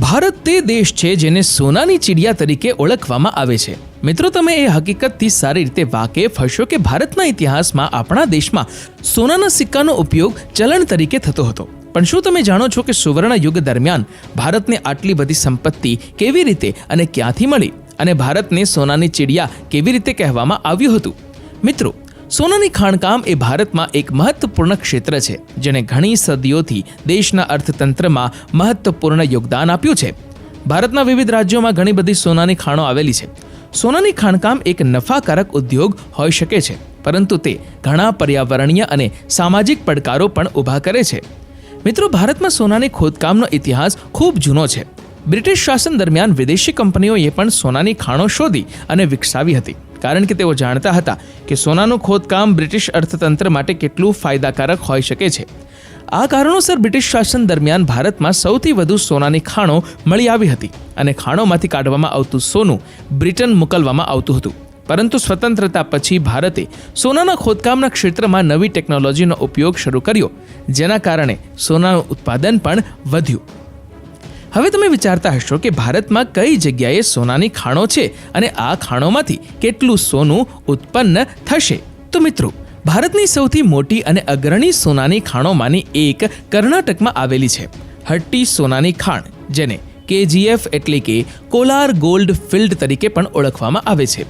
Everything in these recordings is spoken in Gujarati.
ભારત તે દેશ છે જેને સોનાની ચિડિયા તરીકે ઓળખવામાં આવે છે. મિત્રો, તમે એ હકીકતથી સારી રીતે વાકેફ હશો કે ભારતના ઇતિહાસમાં આપણા દેશમાં સોનાના સિક્કાનો ઉપયોગ ચલણ તરીકે થતો હતો. પણ શું તમે જાણો છો કે સુવર્ણ યુગ દરમિયાન ભારતને આટલી બધી સંપત્તિ કેવી રીતે અને ક્યાંથી મળી? અને ભારતને સોનાની ચિડિયા કેવી રીતે કહેવામાં આવ્યું હતું? મિત્રો સોનાની ખાણકામ એ ભારતમાં એક મહત્વપૂર્ણ ક્ષેત્ર છે, જેણે ઘણી સદીઓથી દેશના અર્થતંત્રમાં મહત્વપૂર્ણ યોગદાન આપ્યું છે. ભારતના વિવિધ રાજ્યોમાં ઘણી બધી સોનાની ખાણો આવેલી છે. સોનાની ખાણકામ એક નફાકારક ઉદ્યોગ હોઈ શકે છે, પરંતુ તે ઘણા પર્યાવરણીય અને સામાજિક પડકારો પણ ઊભા કરે છે. મિત્રો, ભારતમાં સોનાની ખોદકામનો ઇતિહાસ ખૂબ જૂનો છે. બ્રિટિશ શાસન દરમિયાન વિદેશી કંપનીઓએ પણ સોનાની ખાણો શોધી અને વિકસાવી હતી. કારણ કે તેઓ જાણતા હતા કે સોનાનું ખોદકામ બ્રિટિશ અર્થતંત્ર માટે કેટલું ફાયદાકારક હોઈ શકે છે. આ કારણોસર બ્રિટિશ શાસન દરમિયાન ભારતમાં સૌથી વધુ સોનાની ખાણો મળી આવી હતી અને ખાણોમાંથી કાઢવામાં આવતું સોનું બ્રિટન મોકલવામાં આવતું હતું. પરંતુ સ્વતંત્રતા પછી ભારતે સોનાના ખોદકામના ક્ષેત્રમાં નવી ટેકનોલોજીનો ઉપયોગ શરૂ કર્યો, જેના કારણે સોનાનું ઉત્પાદન પણ વધ્યું. હવે તમે વિચારતા હશો કે ભારતમાં કઈ જગ્યાએ સોનાની ખાણો છે અને આ ખાણોમાંથી કેટલું સોનું ઉત્પન્ન થશે? તો મિત્રો, ભારતની સૌથી મોટી અને અગ્રણી સોનાની ખાણોમાંની એક કર્ણાટકમાં આવેલી છે. હટ્ટી સોનાની ખાણ, જેને કેજીએફ એટલે કે કોલાર ગોલ્ડ ફિલ્ડ તરીકે પણ ઓળખવામાં આવે છે.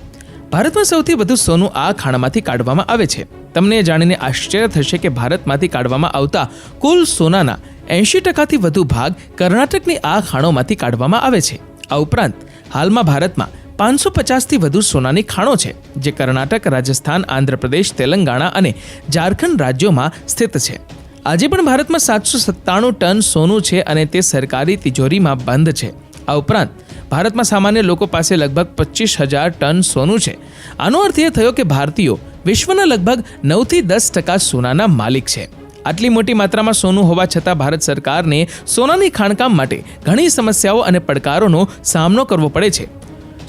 ભારતમાં સૌથી વધુ સોનું આ ખાણમાંથી કાઢવામાં આવે છે. તમને જાણીને આશ્ચર્ય થશે કે ભારતમાંથી કાઢવામાં આવતા કુલ સોનાના એંશી ટકાથી વધુ ભાગ કર્ણાટકની આ ખાણોમાંથી કાઢવામાં આવે છે. આ ઉપરાંત, હાલમાં ભારતમાં પાંચસો પચાસથી વધુ સોનાની ખાણો છે, જે કર્ણાટક, રાજસ્થાન, આંધ્રપ્રદેશ, તેલંગાણા અને ઝારખંડ રાજ્યોમાં સ્થિત છે. આજે પણ ભારતમાં સાતસો સત્તાણું ટન સોનું છે અને તે સરકારી તિજોરીમાં બંધ છે. આ ઉપરાંત, ભારતમાં સામાન્ય લોકો પાસે લગભગ પચીસ હજાર ટન સોનું છે. આનો અર્થ એ થયો કે ભારતીયો વિશ્વના લગભગ નવથી દસ ટકા સોનાના માલિક છે. આટલી મોટી માત્રામાં સોનું હોવા છતાં ભારત સરકારને સોનાની ખાણકામ માટે ઘણી સમસ્યાઓ અને પડકારોનો સામનો કરવો પડે છે.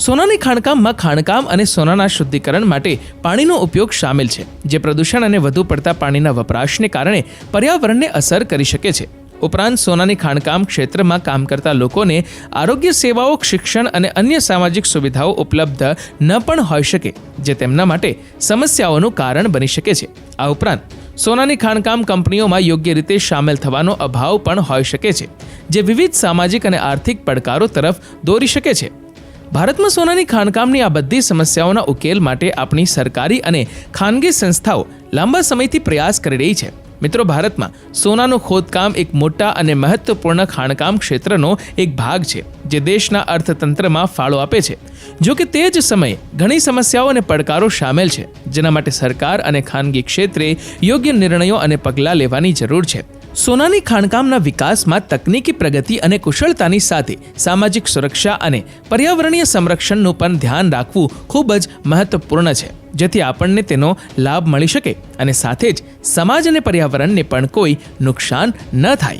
સોનાની ખાણકામમાં ખાણકામ અને સોનાના શુદ્ધિકરણ માટે પાણીનો ઉપયોગ સામેલ છે, જે પ્રદૂષણ અને વધુ પડતા પાણીના વપરાશને કારણે પર્યાવરણને અસર કરી શકે છે. ઉપરાંત સોનાની ખાણકામ ક્ષેત્રમાં કામ કરતા લોકોને આરોગ્ય સેવાઓ, શિક્ષણ અને અન્ય સામાજિક સુવિધાઓ ઉપલબ્ધ ન પણ હોઈ શકે, જે તેમના માટે સમસ્યાઓનું કારણ બની શકે છે. આ ઉપરાંત સોનાની ખાણકામ કંપનીઓમાં યોગ્ય રીતે સામેલ થવાનો અભાવ પણ હોઈ શકે છે, જે વિવિધ સામાજિક અને આર્થિક પડકારો તરફ દોરી શકે છે. ભારતમાં સોનાની ખાણકામની આ બધી સમસ્યાઓના ઉકેલ માટે આપણી સરકારી અને ખાનગી સંસ્થાઓ લાંબા સમયથી પ્રયાસ કરી રહી છે. મિત્રો, ભારતમાં સોનાનું ખોદકામ એક મોટા અને મહત્વપૂર્ણ ખાણકામ ક્ષેત્રનો એક ભાગ છે, જે દેશના અર્થતંત્રમાં ફાળો આપે છે. જો કે તે જ સમયે ઘણી સમસ્યાઓ અને પડકારો સામેલ છે, જેના માટે સરકાર અને ખાનગી ક્ષેત્રે યોગ્ય નિર્ણયો અને પગલાં લેવાની જરૂર છે. સોનાની ખાણકામના વિકાસમાં તકનીકી પ્રગતિ અને કુશળતાની સાથે સામાજિક સુરક્ષા અને પર્યાવરણીય સંરક્ષણનું પણ ધ્યાન રાખવું ખૂબ જ મહત્વપૂર્ણ છે. જેથી આપણને તેનો લાભ મળી શકે અને સાથે જ સમાજ અને પર્યાવરણને પણ કોઈ નુકસાન ન થાય.